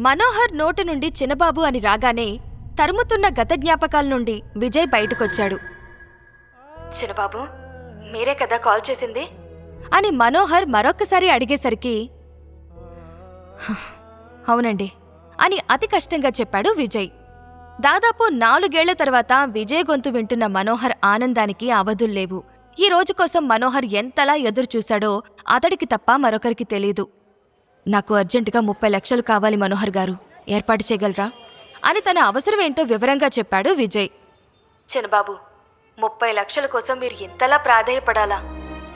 మనోహర్ నోటి నుండి చిన్నబాబు అని రాగానే తరుముతున్న గత జ్ఞాపకాల నుండి విజయ్ బయటకొచ్చాడు. చిన్నబాబు మీరే కదా కాల్ చేసింది? అని మనోహర్ మరొక్కసారి అడిగేసరికి "హ, అవునండి అని అతి కష్టంగా చెప్పాడు విజయ్. దాదాపు నాలుగేళ్ళ తర్వాత విజయ్ గొంతు వింటున్న మనోహర్ ఆనందానికి అవధుల్లేవు ఈ రోజు కోసం మనోహర్ ఎంతలా ఎదురుచూశాడో అతడికి తప్ప మరొకరికి తెలీదు. నాకు అర్జెంటుగా ముప్పై లక్షలు కావాలి మనోహర్ గారు. ఏర్పాటు చేయగలరా? అని తన అవసరమేంటో వివరంగా చెప్పాడు విజయ్. చిన్నబాబు ముప్పై లక్షల కోసం మీరు ఇంతలా ప్రాధేయపడాలా?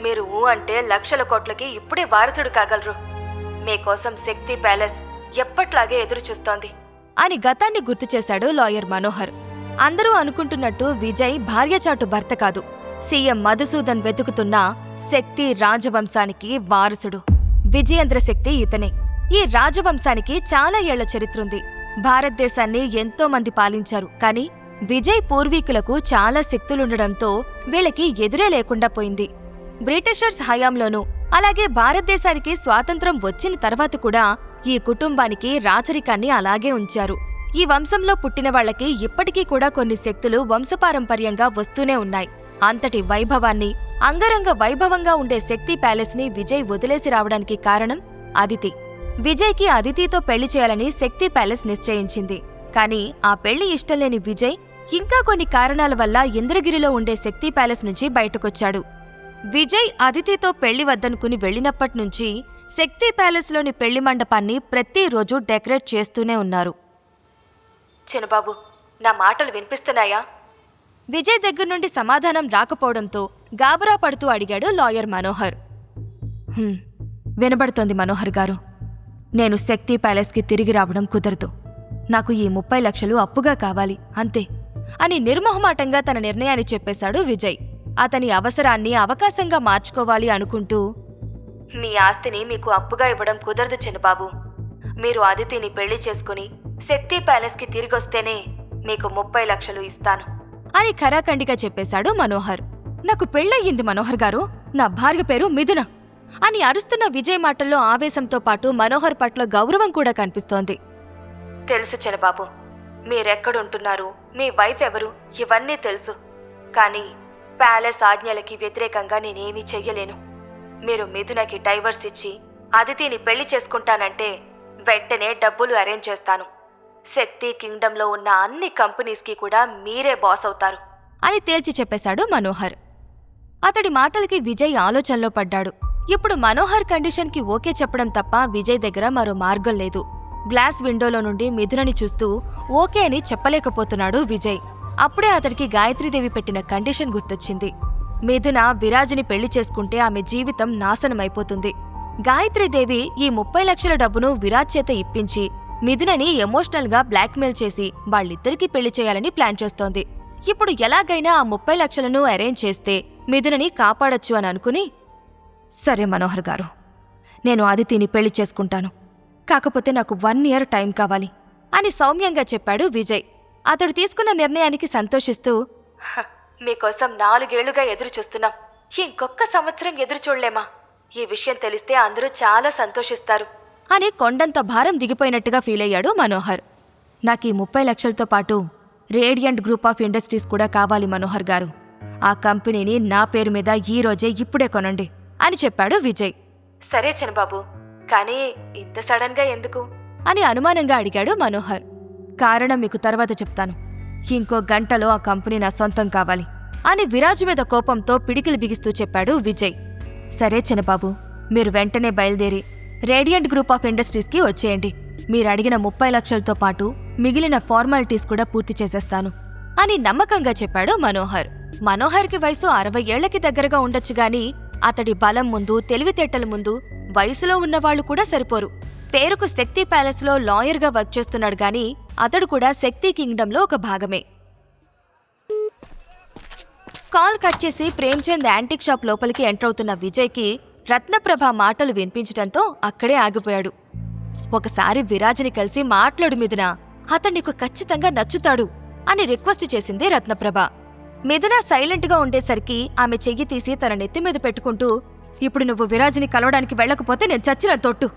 మీరు ఊ అంటే లక్షల కోట్లకి ఇప్పుడే వారసుడు కాగలరు. మీకోసం శక్తి ప్యాలెస్ ఎప్పట్లాగే ఎదురు చూస్తోంది. అని గతాన్ని గుర్తు చేశాడు లాయర్ మనోహర్. అందరూ అనుకుంటున్నట్టు విజయ్ భార్యచాటు భర్త కాదు. సీఎం మధుసూదన్ వెతుకుతున్న శక్తి రాజవంశానికి వారసుడు. విజయేంద్రశక్తి ఇతనే. ఈ రాజవంశానికి చాలా ఏళ్ళ చరిత్రుంది. భారతదేశాన్ని ఎంతో మంది పాలించారు. కానీ విజయ్ పూర్వీకులకు చాలా శక్తులుండడంతో వీళ్ళకి ఎదురే లేకుండా పోయింది. బ్రిటిషర్స్ హయాంలోనూ అలాగే భారతదేశానికి స్వాతంత్రం వచ్చిన తర్వాత కూడా ఈ కుటుంబానికి రాచరికాన్ని అలాగే ఉంచారు. ఈ వంశంలో పుట్టిన వాళ్ళకి ఇప్పటికీ కూడా కొన్ని శక్తులు వంశపారంపర్యంగా వస్తూనే ఉన్నాయి. అంతటి వైభవాన్ని అంగరంగ వైభవంగా ఉండే శక్తి ప్యాలెస్ని విజయ్ వదిలేసి రావడానికి కారణం అదితి. విజయ్కి అదితితో పెళ్ళి చేయాలని శక్తి ప్యాలెస్ నిశ్చయించింది. కానీ ఆ పెళ్ళి ఇష్టం లేని విజయ్ ఇంకా కొన్ని కారణాల వల్ల ఇంద్రగిరిలో ఉండే శక్తి ప్యాలెస్ నుంచి బయటకొచ్చాడు. విజయ్ అదితితో పెళ్ళి వద్దనుకుని వెళ్ళినప్పట్నుంచి శక్తి ప్యాలెస్లోని పెళ్ళి మండపాన్ని ప్రతిరోజు డెకరేట్ చేస్తూనే ఉన్నారు. చిన్నబాబు నా మాటలు వినిపిస్తున్నాయా? విజయ్ దగ్గర నుండి సమాధానం రాకపోవడంతో గాబరా పడుతూ అడిగాడు లాయర్ మనోహర్. వినబడుతోంది మనోహర్ గారు. నేను శక్తి ప్యాలెస్కి తిరిగి రావడం కుదరదు. నాకు ఈ ముప్పై లక్షలు అప్పుగా కావాలి అంతే అని నిర్మోహమాటంగా తన నిర్ణయాన్ని చెప్పేశాడు విజయ్. అతని అవసరాన్ని అవకాశంగా మార్చుకోవాలి అనుకుంటూ మీ ఆస్తిని మీకు అప్పుగా ఇవ్వడం కుదరదు చిన్నబాబు. మీరు అదితిని పెళ్ళి చేసుకుని శక్తి ప్యాలెస్కి తిరిగొస్తేనే మీకు ముప్పై లక్షలు ఇస్తాను. అని ఖరాఖండిగా చెప్పేశాడు మనోహర్. నాకు పెళ్ళయ్యింది మనోహర్ గారు. నా భార్య పేరు మిథున అని అరుస్తున్న విజయ్ మాటల్లో ఆవేశంతో పాటు మనోహర్ పట్ల గౌరవం కూడా కనిపిస్తోంది. తెలుసు చిన్నబాబు మీరెక్కడుంటున్నారు? మీ వైఫ్ ఎవరు? ఇవన్నీ తెలుసు. కానీ ప్యాలెస్ ఆజ్ఞలకి వ్యతిరేకంగా నేనేమీ చెయ్యలేను. మీరు మిథునకి డైవర్స్ ఇచ్చి అదితిని పెళ్ళి చేసుకుంటానంటే వెంటనే డబ్బులు అరేంజ్ చేస్తాను. శక్తి కింగ్డంలో ఉన్న అన్ని కంపెనీస్కి కూడా మీరే బాస్ అవుతారు. అని తేల్చి చెప్పేశాడు మనోహర్. అతడి మాటలకి విజయ్ ఆలోచనలో పడ్డాడు. ఇప్పుడు మనోహర్ కండిషన్కి ఓకే చెప్పడం తప్ప విజయ్ దగ్గర మరో మార్గం లేదు. గ్లాస్ విండోలో నుండి మిథునని చూస్తూ ఓకే అని చెప్పలేకపోతున్నాడు విజయ్. అప్పుడే అతడికి గాయత్రీదేవి పెట్టిన కండిషన్ గుర్తొచ్చింది. మిథున విరాజ్ని పెళ్ళి చేసుకుంటే ఆమె జీవితం నాశనమైపోతుంది. గాయత్రీదేవి ఈ ముప్పై లక్షల డబ్బును విరాజ్ చేత ఇప్పించి మిథునని ఎమోషనల్గా బ్లాక్మెయిల్ చేసి వాళ్ళిద్దరికీ పెళ్ళి చేయాలని ప్లాన్ చేస్తోంది. ఇప్పుడు ఎలాగైనా ఆ ముప్పై లక్షలను అరేంజ్ చేస్తే మిథునని కాపాడొచ్చు అని అనుకుని సరే మనోహర్ గారు నేను అదితిని పెళ్ళి చేసుకుంటాను. కాకపోతే నాకు వన్ ఇయర్ టైం కావాలి అని సౌమ్యంగా చెప్పాడు విజయ్. అతడు తీసుకున్న నిర్ణయానికి సంతోషిస్తూ మీకోసం నాలుగేళ్ళుగా ఎదురు చూస్తున్నాం ఇంకొక సంవత్సరం ఎదురు చూడలేమా ఈ విషయం తెలిస్తే అందరూ చాలా సంతోషిస్తారు. అని కొండంత భారం దిగిపోయినట్టుగా ఫీల్ అయ్యాడు మనోహర్. నాకు ఈ ముప్పై లక్షలతో పాటు రేడియంట్ గ్రూప్ ఆఫ్ ఇండస్ట్రీస్ కూడా కావాలి మనోహర్ గారు. ఆ కంపెనీని నా పేరు మీద ఈ రోజే ఇప్పుడే కొనండి అని చెప్పాడు విజయ్. సరే చనబాబు కానీ ఇంత సడన్గా ఎందుకు? అని అనుమానంగా అడిగాడు మనోహర్. కారణం మీకు తర్వాత చెప్తాను. ఇంకో గంటలో ఆ కంపెనీ నా సొంతం కావాలి అని విరాజు మీద కోపంతో పిడికిలు బిగిస్తూ చెప్పాడు విజయ్. సరే చిన్నబాబు మీరు వెంటనే బయలుదేరి రేడియంట్ గ్రూప్ ఆఫ్ ఇండస్ట్రీస్కి వచ్చేయండి. మీరు అడిగిన ముప్పై లక్షలతో పాటు మిగిలిన ఫార్మాలిటీస్ కూడా పూర్తి చేసేస్తాను అని నమ్మకంగా చెప్పాడు మనోహర్. మనోహర్కి వయసు అరవై ఏళ్ళకి దగ్గరగా ఉండొచ్చు గాని అతడి బలం ముందు తెలివితేటల ముందు వయసులో ఉన్నవాళ్ళు కూడా సరిపోరు. పేరుకు శక్తి ప్యాలెస్లో లాయర్గా వర్క్ చేస్తున్నాడు గాని అతడు కూడా శక్తి కింగ్డంలో ఒక భాగమే. కాల్ కట్ చేసి ప్రేమ్చంద్ యాంటిక్ షాప్ లోపలికి ఎంటర్ అవుతున్న విజయ్కి రత్నప్రభ మాటలు వినిపించడంతో అక్కడే ఆగిపోయాడు. ఒకసారి విరాజ్ని కలిసి మాట్లాడు మిథున అతన్నికు ఖచ్చితంగా నచ్చుతాడు అని రిక్వెస్ట్ చేసింది రత్నప్రభ. మిథున సైలెంట్గా ఉండేసరికి ఆమె చెయ్యి తీసి తన నెత్తి మీద పెట్టుకుంటూ ఇప్పుడు నువ్వు విరాజ్ని కలవడానికి వెళ్ళకపోతే నేను చచ్చిన తొట్టు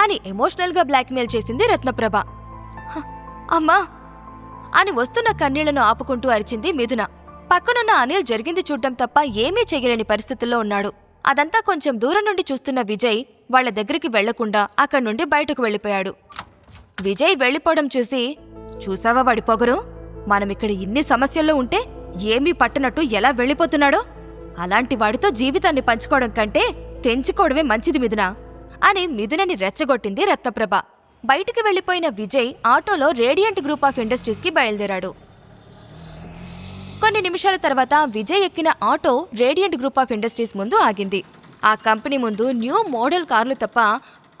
అని ఎమోషనల్గా బ్లాక్మెయిల్ చేసింది రత్నప్రభ. అమ్మా అని వస్తున్న కన్నీళ్ళను ఆపుకుంటూ అరిచింది మిథున. పక్కనున్న అనిల్ జరిగింది చూడ్డం తప్ప ఏమీ చేయలేని పరిస్థితుల్లో ఉన్నాడు. అదంతా కొంచెం దూరం నుండి చూస్తున్న విజయ్ వాళ్ళ దగ్గరికి వెళ్ళకుండా అక్కడి నుండి బయటకు వెళ్ళిపోయాడు. విజయ్ వెళ్ళిపోవడం చూసి చూసావా వాడి పొగరు? మనమిక్కడ ఇన్ని సమస్యల్లో ఉంటే ఏమీ పట్టనట్టు ఎలా వెళ్ళిపోతున్నాడో? అలాంటి వాడితో జీవితాన్ని పంచుకోవడం కంటే తెంచుకోవడమే మంచిది మిథున అని మిథునని రెచ్చగొట్టింది రత్నప్రభ. బయటికి వెళ్ళిపోయిన విజయ్ ఆటోలో రేడియంట్ గ్రూప్ ఆఫ్ ఇండస్ట్రీస్కి బయలుదేరాడు. కొన్ని నిమిషాల తర్వాత విజయ్ ఎక్కిన auto radiant group of industries ముందు ఆగింది. ఆ కంపెనీ ముందు న్యూ మోడల్ కార్లు తప్ప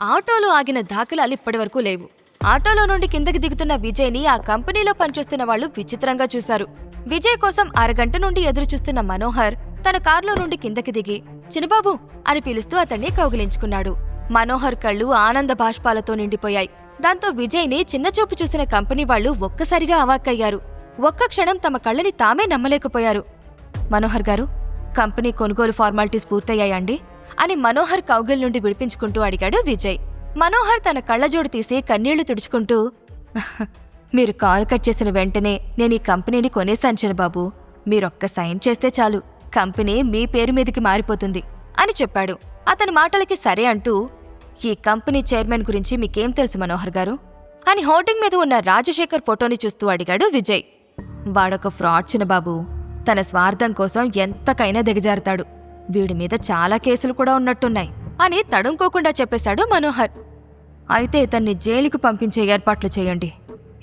ఆటోలో ఆగిన దాఖలాలు ఇప్పటివరకు లేవు. ఆటోలో నుండి కిందకి దిగుతున్న విజయ్ని ఆ కంపెనీలో పనిచేస్తున్న వాళ్ళు విచిత్రంగా చూశారు. విజయ్ కోసం అరగంట నుండి ఎదురు చూస్తున్న మనోహర్ తన కారులో నుండి కిందకి దిగి చిన్నబాబు అని పిలుస్తూ అతన్ని కౌగిలించుకున్నాడు. మనోహర్ కళ్ళు ఆనంద బాష్పాలతో నిండిపోయాయి. దాంతో విజయ్ని చిన్నచూపు చూసిన కంపెనీ వాళ్ళు ఒక్కసారిగా అవాక్కయ్యారు. ఒక్క క్షణం తమ కళ్ళని తామే నమ్మలేకపోయారు. మనోహర్ గారు కంపెనీ కొనుగోలు ఫార్మాలిటీస్ పూర్తయ్యాయండి అని మనోహర్ కౌగిల్ నుండి విడిపించుకుంటూ అడిగాడు విజయ్. మనోహర్ తన కళ్ళజోడు తీసి కన్నీళ్ళు తుడుచుకుంటూ మీరు కాల్ కట్ చేసిన వెంటనే నేను ఈ కంపెనీని కొనేశాను చిన్నబాబు. మీరొక్క సైన్ చేస్తే చాలు. కంపెనీ మీ పేరు మీదకి మారిపోతుంది అని చెప్పాడు. అతని మాటలకి సరే అంటూ ఈ కంపెనీ చైర్మన్ గురించి మీకేం తెలుసు మనోహర్ గారు? అని హోర్డింగ్ మీద ఉన్న రాజశేఖర్ ఫోటోని చూస్తూ అడిగాడు విజయ్. వాడొక ఫ్రాడ్ చిన్నబాబు తన స్వార్థం కోసం ఎంతకైనా దిగజారుతాడు. వీడి మీద చాలా కేసులు కూడా ఉన్నట్టున్నాయి. అని తడుముకోకుండా చెప్పేశాడు మనోహర్. అయితే ఇతన్ని జైలుకు పంపించే ఏర్పాట్లు చేయండి.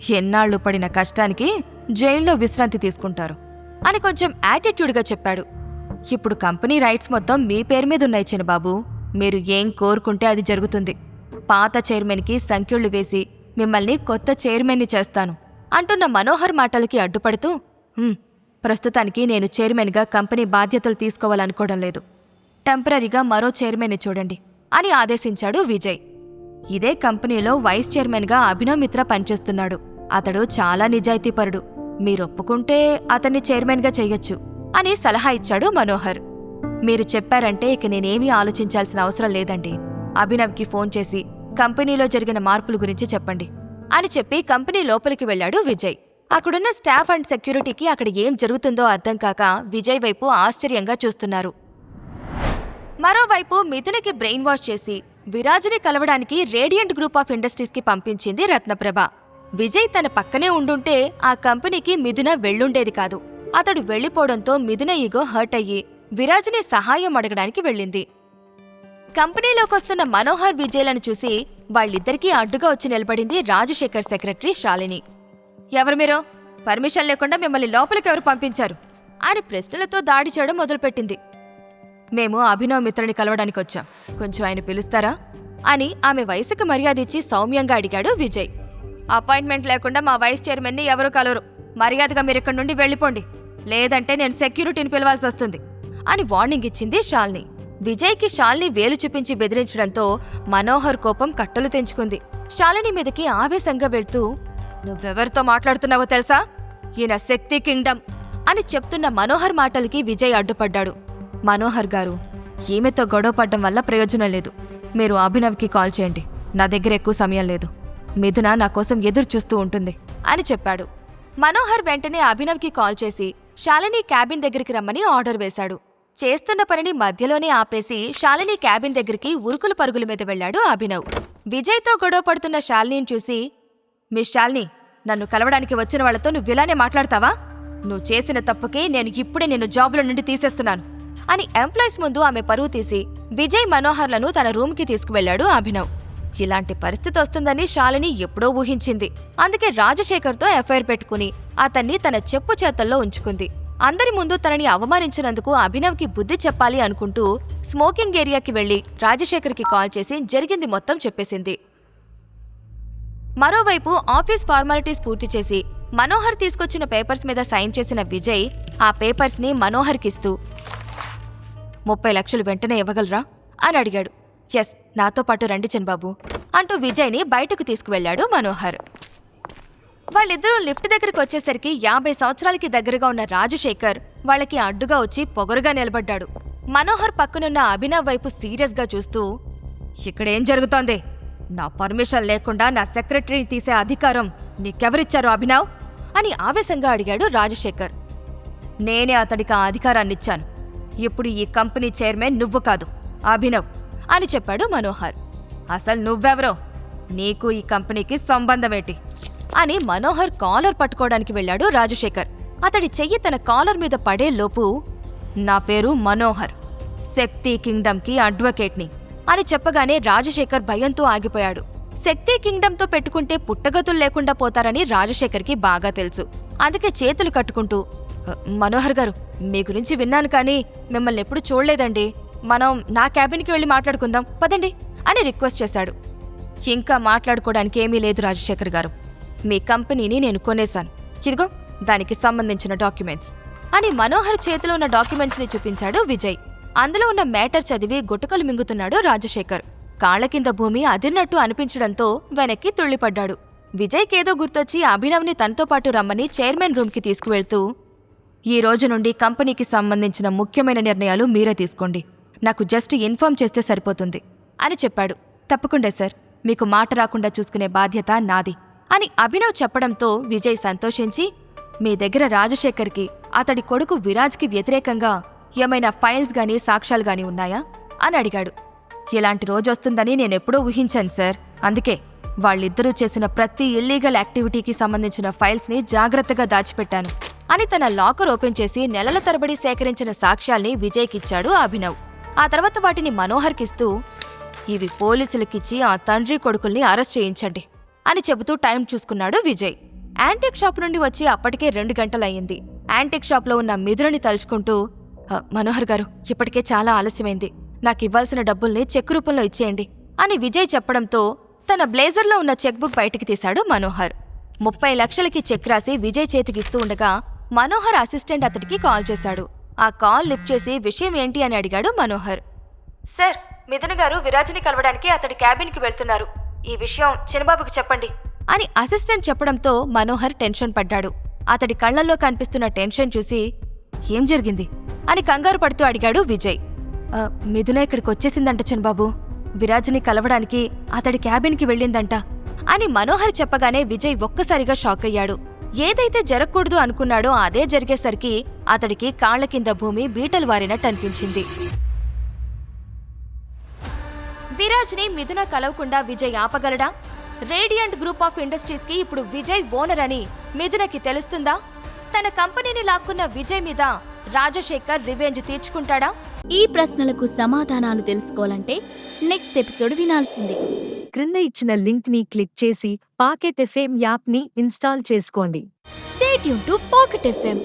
ఎన్నాళ్ళు పడిన కష్టానికి జైల్లో విశ్రాంతి తీసుకుంటారు. అని కొంచెం యాటిట్యూడ్గా చెప్పాడు. ఇప్పుడు కంపెనీ రైట్స్ మొత్తం మీ పేరు మీద ఉన్నాయి చిన్నబాబు మీరు ఏం కోరుకుంటే అది జరుగుతుంది. పాత చైర్మన్కి సంఖ్యలు వేసి మిమ్మల్ని కొత్త చైర్మన్ని చేస్తాను. అంటున్న మనోహర్ మాటలకి అడ్డుపడుతూ ప్రస్తుతానికి నేను చైర్మన్గా కంపెనీ బాధ్యతలు తీసుకోవాలనుకోవడం లేదు. టెంపరీగా మరో చైర్మన్ని చూడండి అని ఆదేశించాడు విజయ్. ఇదే కంపెనీలో వైస్ చైర్మన్గా అభినవ్ మిత్ర పనిచేస్తున్నాడు. అతడు చాలా నిజాయితీపరుడు. మీరొప్పుకుంటే అతన్ని చైర్మన్గా చెయ్యొచ్చు అని సలహా ఇచ్చాడు మనోహర్. మీరు చెప్పారంటే ఇక నేనేమీ ఆలోచించాల్సిన అవసరం లేదండి. అభినవ్కి ఫోన్ చేసి కంపెనీలో జరిగిన మార్పుల గురించి చెప్పండి. అని చెప్పి కంపెనీ లోపలికి వెళ్ళాడు విజయ్. అక్కడున్న స్టాఫ్ అండ్ సెక్యూరిటీకి అక్కడ ఏం జరుగుతుందో అర్థం కాక విజయ్ వైపు ఆశ్చర్యంగా చూస్తున్నారు. మరోవైపు మిథునకి బ్రెయిన్ వాష్ చేసి విరాజ్ని కలవడానికి రేడియంట్ గ్రూప్ ఆఫ్ ఇండస్ట్రీస్కి పంపించింది రత్నప్రభ. విజయ్ తన పక్కనే ఉండుంటే ఆ కంపెనీకి మిథున వెళ్ళుండేది కాదు. అతడు వెళ్ళిపోవడంతో మిథున ఈగో హర్ట్ అయ్యి విరాజ్ని సహాయం అడగడానికి వెళ్ళింది. కంపెనీలోకొస్తున్న మనోహర్ విజయ్లను చూసి వాళ్ళిద్దరికీ అడ్డుగా వచ్చి నిలబడింది రాజశేఖర్ సెక్రటరీ శాలిని. ఎవరు మీరు? పర్మిషన్ లేకుండా మిమ్మల్ని లోపలికి ఎవరు పంపించారు? అని ప్రశ్నలతో దాడి చేయడం మొదలుపెట్టింది. మేము అభినవ్ మిత్రుని కలవడానికి వచ్చాం. కొంచెం ఆయన పిలుస్తారా? అని ఆమె వయసుకు మర్యాద ఇచ్చి సౌమ్యంగా అడిగాడు విజయ్. అపాయింట్మెంట్ లేకుండా మా వైస్ చైర్మన్ని ఎవరు కలవరు. మర్యాదగా మీరు ఇక్కడి నుండి వెళ్ళిపోండి. లేదంటే నేను సెక్యూరిటీని పిలవాల్సి వస్తుంది. అని వార్నింగ్ ఇచ్చింది షాల్ని విజయ్కి షాల్ని వేలు చూపించి బెదిరించడంతో మనోహర్ కోపం కట్టలు తెంచుకుంది. శాలిని మీదకి ఆవేశంగా వెళ్తూ నువ్వెవరితో మాట్లాడుతున్నావో తెలుసా? ఈయన శక్తి కింగ్డమ్ అని చెప్తున్న మనోహర్ మాటలకి విజయ్ అడ్డుపడ్డాడు. మనోహర్ గారు ఈమెతో గొడవ పడ్డం వల్ల ప్రయోజనం లేదు. మీరు అభినవ్కి కాల్ చేయండి. నా దగ్గర ఎక్కువ సమయం లేదు. మిథున నా కోసం ఎదురు చూస్తూ ఉంటుంది అని చెప్పాడు. మనోహర్ వెంటనే అభినవ్కి కాల్ చేసి శాలిని క్యాబిన్ దగ్గరికి రమ్మని ఆర్డర్ వేశాడు. చేస్తున్న పనిని మధ్యలోనే ఆపేసి శాలిని క్యాబిన్ దగ్గరికి ఉరుకుల పరుగుల మీద వెళ్ళాడు అభినవ్. విజయ్తో గొడవ పడుతున్న శాలినిని చూసి మిస్ శాలిని నన్ను కలవడానికి వచ్చిన వాళ్ళతో నువ్వు ఇలానే మాట్లాడతావా? నువ్వు చేసిన తప్పుకి నేను ఇప్పుడే నిన్ను జాబ్లో నుండి తీసేస్తున్నాను. అని ఎంప్లాయీస్ ముందు ఆమె పరువు తీసి విజయ్ మనోహర్లను తన రూమ్కి తీసుకువెళ్ళాడు అభినవ్. ఇలాంటి పరిస్థితి వస్తుందని శాలిని ఎప్పుడో ఊహించింది. అందుకే రాజశేఖర్తో ఎఫ్ఐఆర్ పెట్టుకుని అతన్ని తన చెప్పు చేతల్లో ఉంచుకుంది. అందరి ముందు తనని అవమానించినందుకు అభినవ్కి బుద్ధి చెప్పాలి అనుకుంటూ స్మోకింగ్ ఏరియాకి వెళ్ళి రాజశేఖర్కి కాల్ చేసి జరిగింది మొత్తం చెప్పేసింది. మరోవైపు ఆఫీస్ ఫార్మాలిటీస్ పూర్తి చేసి మనోహర్ తీసుకొచ్చిన పేపర్స్ మీద సైన్ చేసిన విజయ్ ఆ పేపర్స్ని మనోహర్కిస్తూ ముప్పై లక్షలు వెంటనే ఇవ్వగలరా? అని అడిగాడు. ఎస్ నాతో పాటు రండి చంబాబు అంటూ విజయ్ని బయటకు తీసుకువెళ్ళాడు మనోహర్. వాళ్ళిద్దరూ లిఫ్ట్ దగ్గరికి వచ్చేసరికి యాభై సంవత్సరాలకి దగ్గరగా ఉన్న రాజశేఖర్ వాళ్ళకి అడ్డుగా వచ్చి పొగరుగా నిలబడ్డాడు. మనోహర్ పక్కనున్న అభినవ్ వైపు సీరియస్గా చూస్తూ ఇక్కడేం జరుగుతోంది? నా పర్మిషన్ లేకుండా నా సెక్రటరీని తీసే అధికారం నీకెవరిచ్చారు అభినవ్? అని ఆవేశంగా అడిగాడు రాజశేఖర్. నేనే అతడికి ఆ అధికారాన్నిచ్చాను ఇప్పుడు ఈ కంపెనీ చైర్మన్ నువ్వు కాదు అభినవ్ అని చెప్పాడు మనోహర్. అసలు నువ్వెవరో? నీకు ఈ కంపెనీకి సంబంధమేటి అని మనోహర్ కాలర్ పట్టుకోవడానికి వెళ్ళాడు రాజశేఖర్. అతడి చెయ్యి తన కాలర్ మీద పడే లోపు నా పేరు మనోహర్. శక్తి కింగ్డమ్కి అడ్వకేట్ని అని చెప్పగానే రాజశేఖర్ భయంతో ఆగిపోయాడు. శక్తి కింగ్డమ్తో పెట్టుకుంటే పుట్టగతులు లేకుండా పోతారని రాజశేఖర్కి బాగా తెలుసు. అందుకే చేతులు కట్టుకుంటూ మనోహర్ గారు మీ గురించి విన్నాను కానీ మిమ్మల్ని ఎప్పుడు చూడలేదండి. మనం నా క్యాబిన్కి వెళ్ళి మాట్లాడుకుందాం. పదండి అని రిక్వెస్ట్ చేశాడు. ఇంకా మాట్లాడుకోవడానికి ఏమీ లేదు రాజశేఖర్ గారు. మీ కంపెనీని నేను కొనేశాను. ఇదిగో దానికి సంబంధించిన డాక్యుమెంట్స్. అని మనోహర్ చేతిలో ఉన్న డాక్యుమెంట్స్ని చూపించాడు విజయ్. అందులో ఉన్న మేటర్ చదివి గుటకలు మింగుతున్నాడు రాజశేఖర్. కాళ్ళ కింద భూమి అదిరినట్టు అనిపించడంతో వెనక్కి తుళ్ళిపడ్డాడు. విజయ్కేదో గుర్తొచ్చి అభినవ్ని తనతో పాటు రమ్మని చైర్మన్ రూమ్కి తీసుకువెళ్తూ ఈ రోజు నుండి కంపెనీకి సంబంధించిన ముఖ్యమైన నిర్ణయాలు మీరే తీసుకోండి. నాకు జస్ట్ ఇన్ఫార్మ్ చేస్తే సరిపోతుంది. అని చెప్పాడు. తప్పకుండా సార్. మీకు మాట రాకుండా చూసుకునే బాధ్యత నాది. అని అభినవ్ చెప్పడంతో విజయ్ సంతోషించి మీ దగ్గర రాజశేఖర్కి అతడి కొడుకు విరాజ్కి వ్యతిరేకంగా ఏమైనా ఫైల్స్ గానీ సాక్ష్యాలు గానీ ఉన్నాయా? అని అడిగాడు. ఇలాంటి రోజొస్తుందని నేనెప్పుడూ ఊహించాను సార్. అందుకే వాళ్ళిద్దరూ చేసిన ప్రతి ఇల్లీగల్ యాక్టివిటీకి సంబంధించిన ఫైల్స్ని జాగ్రత్తగా దాచిపెట్టాను అని తన లాకర్ ఓపెన్ చేసి నెలల తరబడి సేకరించిన సాక్ష్యాల్ని విజయ్కిచ్చాడు అభినవ్. ఆ తర్వాత వాటిని మనోహర్కిస్తూ ఇవి పోలీసులకిచ్చి ఆ తండ్రి కొడుకుల్ని అరెస్ట్ చేయించండి. అని చెబుతూ టైం చూసుకున్నాడు విజయ్. యాంటిక్ షాప్ నుండి వచ్చి అప్పటికే రెండు గంటలయ్యింది. యాంటిక్ షాప్లో ఉన్న మిధురని తలుచుకుంటూ మనోహర్ గారు ఇప్పటికే చాలా ఆలస్యమైంది. నాకు ఇవ్వాల్సిన డబ్బుల్ని చెక్ రూపంలో ఇచ్చేయండి అని విజయ్ చెప్పడంతో తన బ్లేజర్లో ఉన్న చెక్ బుక్ బయటికి తీశాడు మనోహర్. ముప్పై లక్షలకి చెక్ రాసి విజయ్ చేతికిస్తూ ఉండగా మనోహర్ అసిస్టెంట్ అతడికి కాల్ చేశాడు. ఆ కాల్ లిఫ్ట్ చేసి విషయం ఏంటి? అని అడిగాడు మనోహర్. సార్ మిథున్ గారు విరాజ్ని కలవడానికి అతడి క్యాబిన్కి వెళ్తున్నారు. ఈ విషయం చిన్నబాబుకి చెప్పండి. అని అసిస్టెంట్ చెప్పడంతో మనోహర్ టెన్షన్ పడ్డాడు. అతడి కళ్ళల్లో కనిపిస్తున్న టెన్షన్ చూసి ఏం జరిగింది? అని కంగారు పడుతూ అడిగాడు విజయ్. మిథున ఇక్కడికి వచ్చేసిందంట చిన్నబాబు. విరాజ్ని కలవడానికి అతడి క్యాబిన్కి వెళ్ళిందంట. అని మనోహర్ చెప్పగానే విజయ్ ఒక్కసారిగా షాక్ అయ్యాడు. ఏదైతే జరగకూడదు అనుకున్నాడో అదే జరిగేసరికి అతడికి కాళ్ళ కింద భూమి బీటలు వారినట్టు అనిపించింది. విరాజ్ని మిథున కలవకుండా విజయ్ ఆపగలడా? రేడియంట్ గ్రూప్ ఆఫ్ ఇండస్ట్రీస్కి ఇప్పుడు విజయ్ ఓనర్ అని మిథునకి తెలుస్తుందా? తన కంపెనీని లాక్కున్న విజయ్ మీద రాజశేఖర్ రివెంజ్ తీర్చుకుంటాడా? ఈ ప్రశ్నలకు సమాధానాలు తెలుసుకోవాలంటే నెక్స్ట్ ఎపిసోడ్ వినాల్సిందే. క్రింద ఇచ్చిన లింక్ని క్లిక్ చేసి పాకెట్ ఎఫ్ఎం యాప్ని ఇన్స్టాల్ చేసుకోండి. స్టేట్ యూన్ టు పాకెట్ ఎఫ్ఎం.